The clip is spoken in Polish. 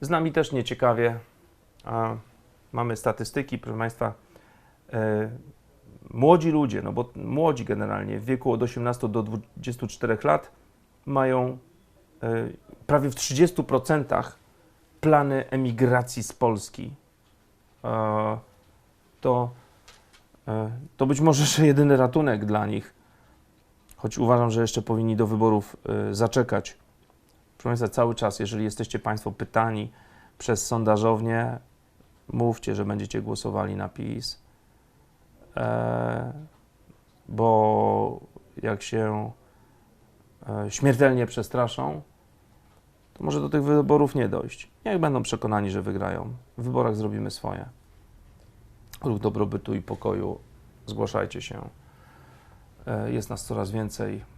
Z nami też nieciekawie. A mamy statystyki, proszę Państwa. E, młodzi ludzie, no bo młodzi generalnie w wieku od 18 do 24 lat mają e, prawie w 30% plany emigracji z Polski. E, to, e, to być może że jedyny ratunek dla nich, choć uważam, że jeszcze powinni do wyborów e, zaczekać. Proszę Państwa, cały czas, jeżeli jesteście Państwo pytani przez sondażownię, mówcie, że będziecie głosowali na PiS, e, bo jak się e, śmiertelnie przestraszą, to może do tych wyborów nie dojść. Jak będą przekonani, że wygrają, w wyborach zrobimy swoje. Ruch dobrobytu i pokoju, zgłaszajcie się. E, Jest nas coraz więcej.